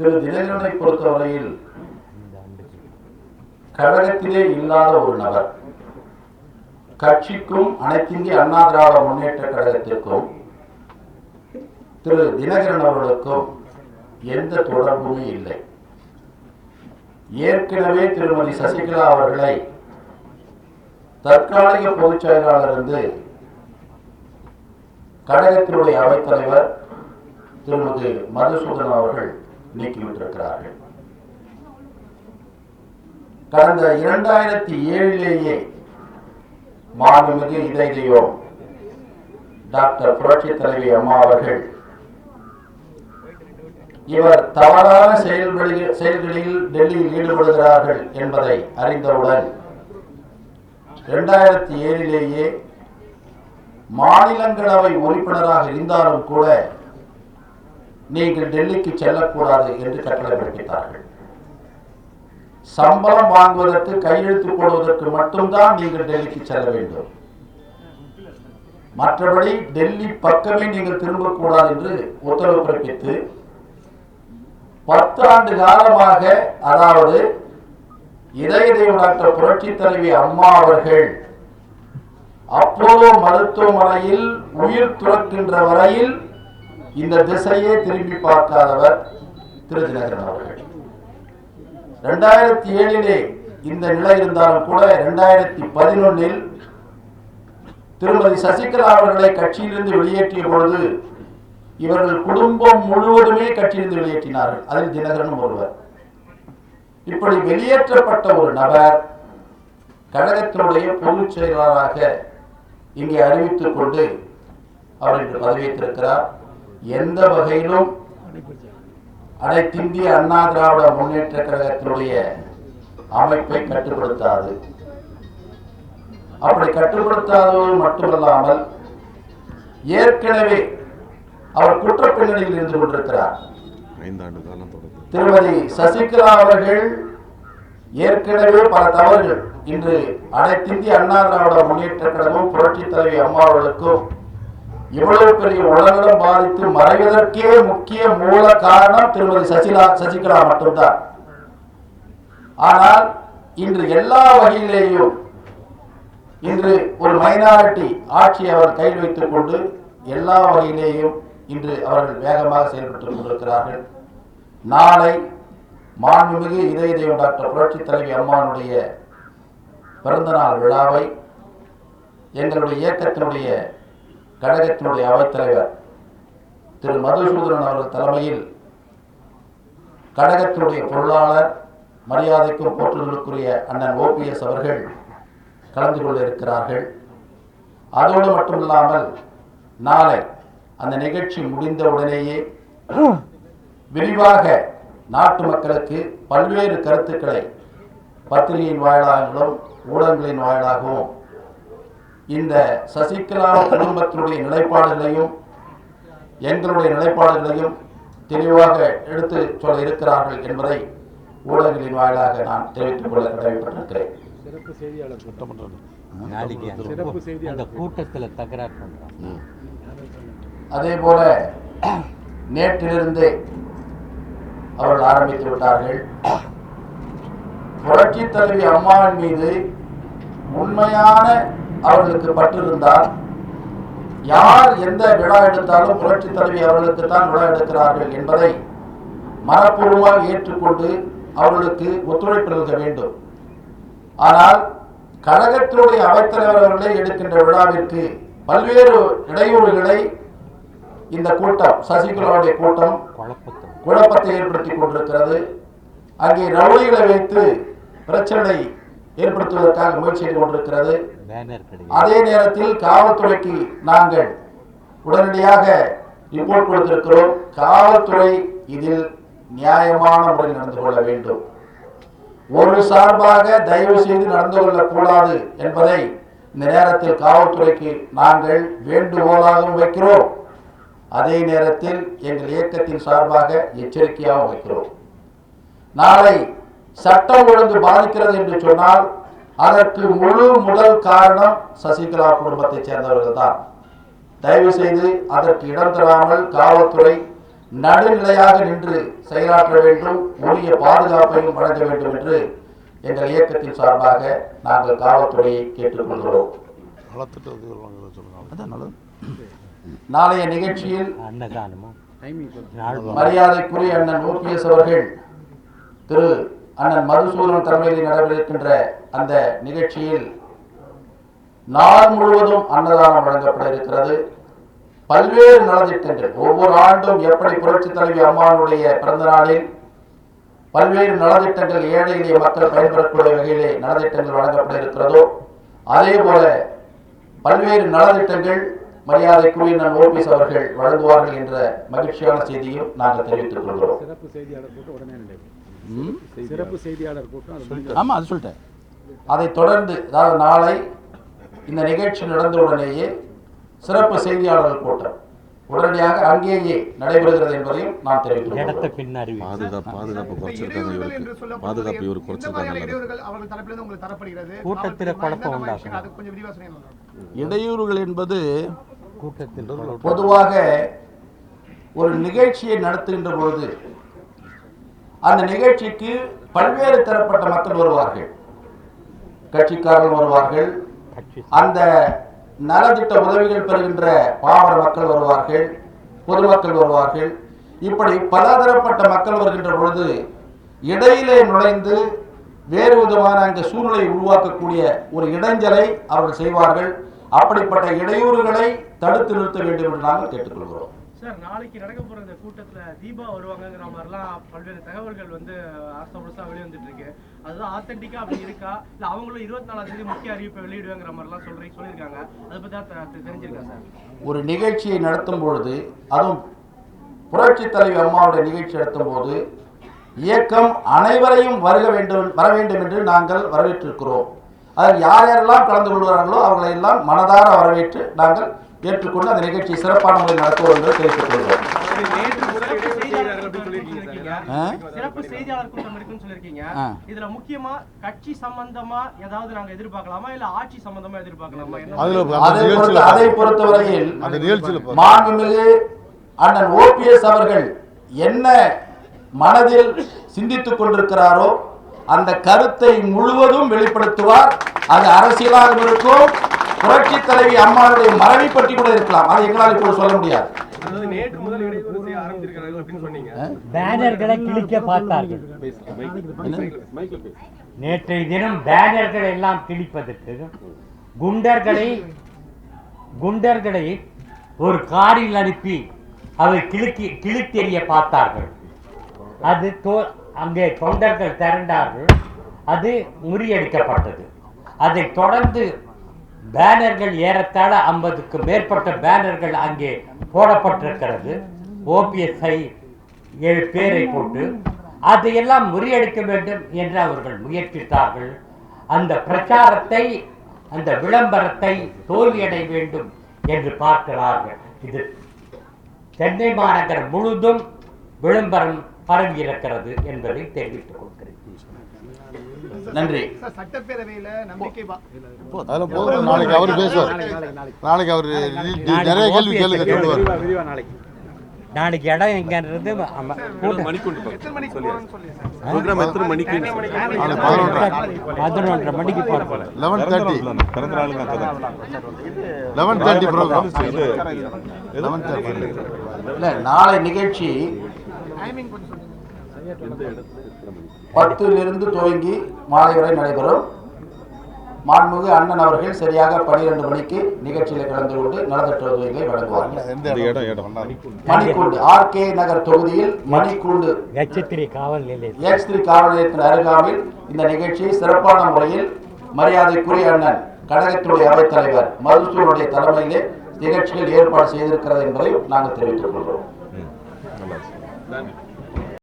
திரு தினகரனை பொறுத்தவரையில் கழகத்திலே இல்லாத ஒரு நபர். கட்சிக்கும் அனைத்திந்திய அண்ணா திராவிட முன்னேற்ற கழகத்திற்கும் திரு தினகரன் அவர்களுக்கும் எந்த தொடர்புமே இல்லை. ஏற்கனவே திருமதி சசிகலா அவர்களை தற்காலிக பொதுச் செயலாளர் இருந்து கழகத்தினுடைய அவைத்தலைவர் திருமதி மதுசூதன் அவர்கள் நீக்கிவிட்டிருக்கிறார்கள். கடந்த இரண்டாயிரத்தி ஏழிலேயே மாண்புமிகு இதய டாக்டர் புரட்சி தலைவி அம்மா அவர்கள் இவர் தவறான செயல்களில் செயல்களில் டெல்லியில் ஈடுபடுகிறார்கள் என்பதை அறிந்தவுடன் இரண்டாயிரத்தி ஏழிலேயே மாநிலங்களவை உறுப்பினராக இருந்தாலும் கூட நீங்கள் டெல்லிக்கு செல்லக்கூடாது என்று கட்டளை பிறப்பித்தார்கள் சம்பளம் வாங்குவதற்கு கையெழுத்து போடுவதற்கு மட்டும்தான் நீங்கள் டெல்லிக்கு செல்ல வேண்டும். மற்றபடி டெல்லி பக்கமே நீங்கள் திரும்பக்கூடாது என்று உத்தரவு பிறப்பித்து பத்தாண்டு காலமாக அதாவது இதய தெய்வ டாக்டர் புரட்சி தலைவி அம்மா அவர்கள் அப்போலோ மருத்துவமனையில் உயிர் துறக்கின்ற வரையில் இந்த திசையே திரும்பி பார்க்காதவர் திரு. தினகரன் அவர்கள். ரெண்டாயிரத்தி ஏழிலே இந்த நிலை இருந்தாலும் கூட ரெண்டாயிரத்தி பதினொன்னில் திருமதி சசிகலா அவர்களை கட்சியிலிருந்து வெளியேற்றிய பொழுது இவர்கள் குடும்பம் முழுவதுமே கட்சியிலிருந்து வெளியேற்றினார்கள். அதில் தினகரனும் ஒருவர். இப்படி வெளியேற்றப்பட்ட ஒரு நபர் கழகத்தினுடைய பொதுச் செயலாளராக இங்கே அறிவித்துக் கொண்டு அவர் இன்று பதவியேற்றிருக்கிறார். எந்த வகையிலும் அனைத்திந்திய அண்ணா திராவிட முன்னேற்ற கழகத்தினுடைய அமைப்பை கட்டுப்படுத்தாது. அப்படி கட்டுப்படுத்தாதது மட்டுமல்லாமல் ஏற்கனவே அவர் குற்றப்பின்னணியில் இருந்து கொண்டிருக்கிறார். திருமதி சசிகலா அவர்கள் ஏற்கனவே பல தவறுகள் இன்று அனைத்திந்திய அண்ணா திராவிட முன்னேற்ற கழகம் புரட்சி தலைவி அம்மா அவர்களுக்கும் இவ்வளவு பெரிய உலகம் பாதித்து மறைவதற்கே முக்கிய மூல காரணம் திருமதி சசிகலா சசிகலா மட்டும்தான். ஆனால் இன்று எல்லா வகையிலேயும் இன்று ஒரு மைனாரிட்டி ஆட்சியை அவர் கையில் வைத்துக் கொண்டு எல்லா வகையிலேயும் இன்று அவர்கள் வேகமாக செயல்பட்டுக் கொண்டிருக்கிறார்கள். நாளை மாண்புமிகு இதய தெய்வம் டாக்டர் புரட்சி தலைவி அம்மானுடைய பிறந்தநாள் விழாவை எங்களுடைய இயக்கத்தினுடைய கழகத்தினுடைய அவைத்தலைவர் திரு மதுசூதரன் அவர்கள் தலைமையில் கழகத்தினுடைய பொருளாளர் மரியாதைக்கும் போற்றுதலுக்குரிய அண்ணன் ஓபிஎஸ் அவர்கள் கலந்து கொள்ள இருக்கிறார்கள். அதோடு மட்டுமில்லாமல் நாளை அந்த நிகழ்ச்சி முடிந்த உடனேயே விரிவாக நாட்டு மக்களுக்கு பல்வேறு கருத்துக்களை பத்திரிகையின் வாயிலாகவும் ஊடகங்களின் வாயிலாகவும் இந்த சசிகலா குடும்பத்தினுடைய நிலைப்பாடுகளையும் எங்களுடைய நிலைப்பாடுகளையும் தெளிவாக எடுத்து சொல்ல இருக்கிறார்கள் என்பதை ஊடகங்களின் வாயிலாக நான் தெரிவித்துக் கொள்ள கடமைப்பட்டிருக்கிறேன். கூட்டத்தில் தகராறு அதே போல நேற்றிலிருந்தே அவர்கள் ஆரம்பித்து விட்டார்கள். புரட்சி தலைவி அம்மாவின் மீது உண்மையான அவர்களுக்கு பற்றிருந்தால் யார் எந்த விழா எடுத்தாலும் புரட்சி தலைவி அவர்களுக்கு தான் விழா எடுக்கிறார்கள் என்பதை மனப்பூர்வமாக ஏற்றுக்கொண்டு அவர்களுக்கு ஒத்துழைப்பு நல்க வேண்டும். ஆனால் கழகத்தினுடைய அவைத்தலைவர் அவர்களே எடுக்கின்ற விழாவிற்கு பல்வேறு இடையூறுகளை இந்த கூட்டம் சசிகலாவுடைய கூட்டம் குழப்பத்தை குழப்பத்தை ஏற்படுத்தி கொண்டிருக்கிறது. அங்கே ரவுடிகளை வைத்து பிரச்சனை ஏற்படுத்துவதற்காக முயற்சி செய்து கொண்டிருக்கிறது. அதே நேரத்தில் காவல்துறைக்கு நாங்கள் உடனடியாக ரிப்போர்ட் கொடுத்திருக்கிறோம். காவல்துறை இதில் நியாயமான முறையில் நடந்து கொள்ள வேண்டும். ஒரு சார்பாக தயவு செய்து நடந்து கொள்ளக்கூடாது என்பதை இந்த நேரத்தில் காவல்துறைக்கு நாங்கள் வேண்டுகோளாகவும் வைக்கிறோம். அதே நேரத்தில் எங்கள் இயக்கத்தின் சார்பாக எச்சரிக்கையாகவும் வைக்கிறோம். நாளை சட்டம் ஒழுங்கு பாதிக்கிறது என்று சொன்னால் அதற்கு முழு முதல் காரணம் சசிகலா குடும்பத்தைச் சேர்ந்தவர்கள் தான். தயவு செய்து அதற்கு இடம் தராமல் காவல்துறை நடுநிலையாக நின்று செயலாற்ற வேண்டும் உரிய பாதுகாப்பையும் வழங்க வேண்டும் என்று எங்கள் இயக்கத்தின் சார்பாக நாங்கள் காவல்துறையை கேட்டுக்கொள்கிறோம். நாளைய நிகழ்ச்சியில் மரியாதைக்குரிய அண்ணன் ஓபிஎஸ் அவர்கள் திரு அண்ணன் மதுசூரன் தலைமையில் நடைபெறுகின்ற அந்த நிகழ்ச்சியில் நாள் முழுவதும் அன்னதானம் வழங்கப்பட இருக்கிறது பல்வேறு நலத்திட்டங்கள். ஒவ்வொரு ஆண்டும் எப்படி புரட்சி தலைவி அம்மானுடைய பிறந்த நாளில் பல்வேறு நலத்திட்டங்கள் ஏழை எளிய மக்கள் பயன்பெறக்கூடிய வகையிலே நலத்திட்டங்கள் வழங்கப்பட இருக்கிறதோ அதே போல பல்வேறு நலத்திட்டங்கள் மரியாதைக்குரிய நன் ஓபிஎஸ் அவர்கள் வழங்குவார்கள் என்ற மகிழ்ச்சியான செய்தியும் நாங்கள் தெரிவித்துக் கொள்கிறோம். சிறப்பு செய்தியாளர் கூட்டம் உடனே நடைபெறும் ம்? சிறப்பு செய்தியாளர் கூட்டம் அது முடிஞ்ச ஆமா அது சொல்லிட்டேன். அதை தொடர்ந்து அதாவது நாளை இந்த நிகழ்ச்சி நடந்த உடனேயே சிறப்பு செய்தியாளர்கள் கூட்டம். உடனடியாக அங்கேயே நடைபெறுகிறது என்பதையும் நான் இடத்தை பின்னறிவி. பாதுகாப்பு பாதுகாப்பு குறைச்சிருக்காங்க இவருக்கு. பாதுகாப்பு எந்த குறைச்சிருக்காங்க மாதிரியான எல்லாரும். இடையூறுகள் அவர்கள் தரப்பிலிருந்து உங்களுக்கு தரப்படுகிறது. கூட்டத்தில் குழப்பம் சொன்னீங்கன்னா இடையூறுகள் என்பது கூட்டத்தில் பொதுவாக ஒரு நிகழ்ச்சியை நடத்துகின்ற பொழுது அந்த நிகழ்ச்சிக்கு பல்வேறு தரப்பட்ட மக்கள் வருவார்கள். கட்சிக்காரர்கள் வருவார்கள். அந்த நலத்திட்ட உதவிகள் பெறுகின்ற பாமர மக்கள் வருவார்கள் பொதுமக்கள் வருவார்கள். இப்படி பலதரப்பட்ட மக்கள் வருகின்ற பொழுது இடையிலே நுழைந்து வேறு விதமான அங்கு சூழ்நிலை உருவாக்கக்கூடிய ஒரு இடைஞ்சலை அவர்கள் செய்வார்கள். அப்படிப்பட்ட இடையூறுகளை தடுத்து நிறுத்த வேண்டும் என்று நாங்கள் கேட்டுக்கொள்கிறோம். சார் நாளைக்கு நடக்க போற இந்த கூட்டத்துல தீபா வருவாங்கங்கிற மாதிரிலாம் பல்வேறு தகவல்கள் வந்து அரச முழுசா வெளிவந்துட்டு இருக்கு. அதுதான் ஆத்தென்டிக்கா அப்படி இருக்கா? இல்ல அவங்களும் இருபத்தி நாலாம் தேதி முக்கிய அறிவிப்பை வெளியிடுவாங்கிற மாதிரிலாம் சொல்றீங்க சொல்லியிருக்காங்க. அதை பத்தி தான் தெரிஞ்சிருக்கா சார். ஒரு நிகழ்ச்சியை நடத்தும் பொழுது அதுவும் புரட்சி தலைவி அம்மாவுடைய நிகழ்ச்சி நடத்தும் போது இயக்கம் அனைவரையும் வருக வேண்டும் வர வேண்டும் என்று நாங்கள் வரவேற்றிருக்கிறோம். அதில் யார் யாரெல்லாம் கலந்து கொள்கிறார்களோ அவர்களை எல்லாம் மனதார வரவேற்று நாங்கள் ஏற்றுக்கொண்டு அந்த நிகழ்ச்சியை சிறப்பான முறையில் நடத்துவோம் என்று தெரிவித்துக் கொள்கிறோம்? சிறப்பு செய்தியாளர் கூட்டம் இருக்குன்னு சொல்லியிருக்கீங்க ஆ. இதுல முக்கியமா கட்சி சம்பந்தமா ஏதாவது நாங்க எதிர்பார்க்கலாமா இல்ல ஆட்சி சம்பந்தமா எதிர்பார்க்கலாமா அதை பொறுத்தவரையில். மாண்புமிகு அண்ணன் ஓபிஎஸ் அவர்கள் என்ன மனதில் சிந்தித்துக் கொண்டிருக்கிறாரோ அந்த கருத்தை முழுவதும் வெளிப்படுத்துவார். அது அரசியலாக இருக்கும் புரட்சி தலைவி அம்மாவுடைய மறைவை பற்றி கூட இருக்கலாம். அதை எங்களால் இப்போது சொல்ல முடியாது. பேனர்களை கிழிக்க பார்த்தார்கள். நேற்றைய தினம் பேனர்கள் எல்லாம் கிழிப்பதற்கு குண்டர்களை குண்டர்களை ஒரு காரில் அனுப்பி அதை கிழக்கி கிழித்தெறிய பார்த்தார்கள். அது தோ அங்கே தொண்டர்கள் திரண்டார்கள். அது முறியடிக்கப்பட்டது. அதை தொடர்ந்து பேனர்கள் ஏறத்தாழ ஐம்பதுக்கு மேற்பட்ட பேனர்கள் அங்கே போடப்பட்டிருக்கிறது. ஓபிஎஸ்ஐ ஏழு பேரை போட்டு அதையெல்லாம் முறியடிக்க வேண்டும் என்று அவர்கள் முயற்சித்தார்கள். அந்த பிரச்சாரத்தை அந்த விளம்பரத்தை தோல்வியடைய வேண்டும் என்று பார்க்கிறார்கள். இது சென்னை மாநகர் முழுதும் விளம்பரம் பரவியிருக்கிறது என்பதை தெரிவித்துக் கொள்கிறேன். நன்றி. சட்டப்பேரவையில நம்பிக்கை நாளைக்கு அவர் பேசுவார். நாளைக்கு அவர் நிறைய கேள்வி கேளுங்க சொல்லுவார் நாளைக்கு நாளைக்கு இடம் எங்கன்றது பதினொன்றரை. மணிக்கு போகிறோம் லெவன் தேர்ட்டி பிறந்த அப்பதான் லெவன் தேர்ட்டி ப்ரோக்ராம். இல்லை நாளை நிகழ்ச்சி பத்திலிருந்து துவங்கி மாலை வரை நடைபெறும். மாண்புமிகு அண்ணன் அவர்கள் சரியாக பனிரெண்டு மணிக்கு நிகழ்ச்சியில் கலந்து கொண்டு நலத்திட்ட உதவிகளை வழங்குவார்கள். மணிக்கூண்டு ஆர்கே நகர் தொகுதியில் மணிக்கூண்டு நட்சத்திரி காவல் நிலையம் ஏக்ஸ்திரி காவல் நிலையத்தின் அருகாமையில் இந்த நிகழ்ச்சி சிறப்பான முறையில் மரியாதைக்குரிய அண்ணன் கழகத்துடைய அவைத்தலைவர் மதுசூனுடைய தலைமையிலே நிகழ்ச்சிகள் ஏற்பாடு செய்திருக்கிறது என்பதை நாங்கள் தெரிவித்துக் கொள்கிறோம். нами.